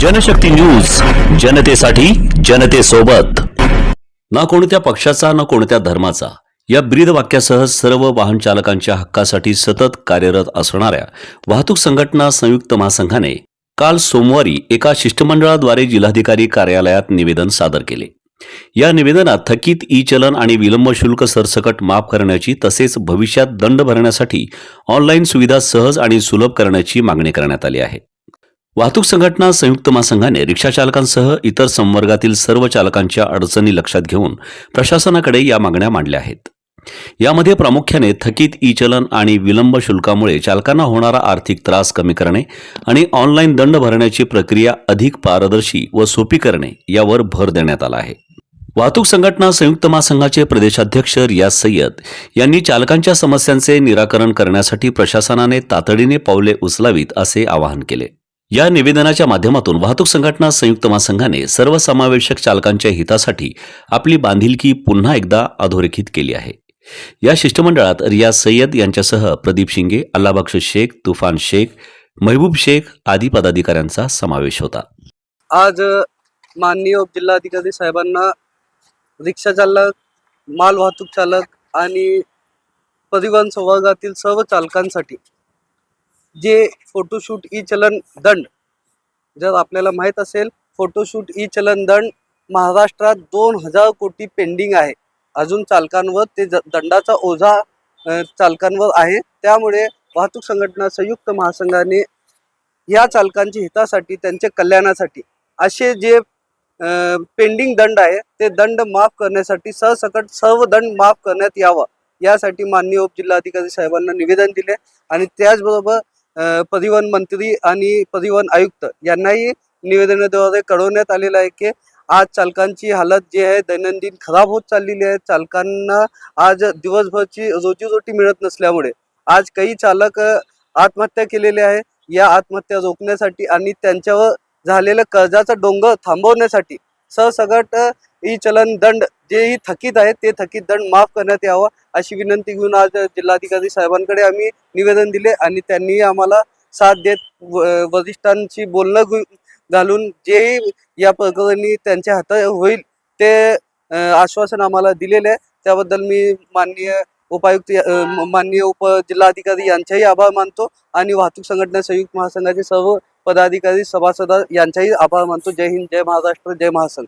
Janshakti news जनतेसाठी जनतेसोबत. ना कोणत्या पक्षाचा ना कोणत्या धर्माचा. या ब्रीद वाक्यासह सर्व वाहन चालकांच्या हक्कासाठी सतत कार्यरत असणाऱ्या वाहतूक संघटना संयुक्त महासंघाने काल सोमवारी एका शिष्टमंडळाद्वारे जिल्हाधिकारी कार्यालयात निवेदन सादर केले. या निवेदनात थकीत ई चलन आणि विलंब शुल्क सरसकट माफ करण्याची तसेच भविष्यात दंड भरण्यासाठी ऑनलाईन सुविधा सहज आणि सुलभ करण्याची मागणी करण्यात आली आहे. वाहतूक संघटना संयुक्त महासंघाने रिक्षा चालकांसह इतर संवर्गातील सर्व चालकांच्या अडचणी लक्षात घेऊन प्रशासनाकडे या मागण्या मांडल्या आहेत. यामध्ये प्रामुख्याने थकीत ई चलन आणि विलंब शुल्कामुळे चालकांना होणारा आर्थिक त्रास कमी करणे आणि ऑनलाईन दंड भरण्याची प्रक्रिया अधिक पारदर्शी व सोपी करणे यावर भर देण्यात आला आहे. वाहतूक संघटना संयुक्त महासंघाचे प्रदेशाध्यक्ष रियाज सय्यद यांनी चालकांच्या समस्यांचे निराकरण करण्यासाठी प्रशासनाने तातडीने पावले उचलावीत असे आवाहन केले. या निवेदनाच्या माध्यमातून वाहतूक संघटना संयुक्त महासंघाने सर्वसमावेशक चालकांच्या हितासाठी आपली बांधिलकी पुन्हा एकदा अधोरेखित केली आहे. या शिष्टमंडळात रिया सय्यद यांच्यासह प्रदीप शिंगे अल्लाबक्ष शेख तुफान शेख महबूब शेख आदी पदाधिकाऱ्यांचा समावेश होता. आज माननीय जिल्हाधिकारी साहेबांना रिक्षा चालक माल वाहतूक चालक आणि परिवहन संवर्गातील सर्व चालकांसाठी जे फोटोशूट ई चलन दंड. जर आपल्याला माहीत असेल फोटोशूट ई चलन दंड महाराष्ट्रात दोन हजार कोटी पेंडिंग आहे. अजून चालकांवर ते दंडाचा ओझा चालकांवर आहे. त्यामुळे वाहतूक संघटना संयुक्त महासंघाने या चालकांच्या हितासाठी त्यांच्या कल्याणासाठी असे जे पेंडिंग दंड आहे ते दंड माफ करण्यासाठी सहसकट सर्व दंड माफ करण्यात यावा. यासाठी माननीय उपजिल्हाधिकारी साहेबांना निवेदन दिले आणि त्याचबरोबर परिवहन मंत्री आणि परिवहन आयुक्त यांनाही निवेदनाद्वारे कळवण्यात आलेलं आहे की आज चालकांची हालत जी आहे दैनंदिन खराब होत चाललेली आहे. चालकांना आज दिवसभरची रोजीरोटी मिळत नसल्यामुळे आज काही चालक आत्महत्या केलेले आहे. या आत्महत्या रोखण्यासाठी आणि त्यांच्यावर झालेलं कर्जाचा डोंगर थांबवण्यासाठी सरसगट ई चलन दंड जेही थकीत आहे ते थकीत दंड माफ करण्यात यावं अशी विनंती घेऊन आज जिल्हाधिकारी साहेबांकडे आम्ही निवेदन दिले आणि त्यांनी आम्हाला साथ देत व- वरिष्ठांशी बोलणं घालून जेही या प्रकरणी त्यांच्या हातात होईल ते आश्वासन आम्हाला दिलेले आहे. त्याबद्दल मी माननीय उपायुक्त माननीय उप जिल्हाधिकारी यांचाही आभार मानतो आणि वाहतूक संघटना संयुक्त महासंघाचे सर्व पदाधिकारी सभासद यांचाही आभार मानतो. जय हिंद जय महाराष्ट्र जय महासंघ.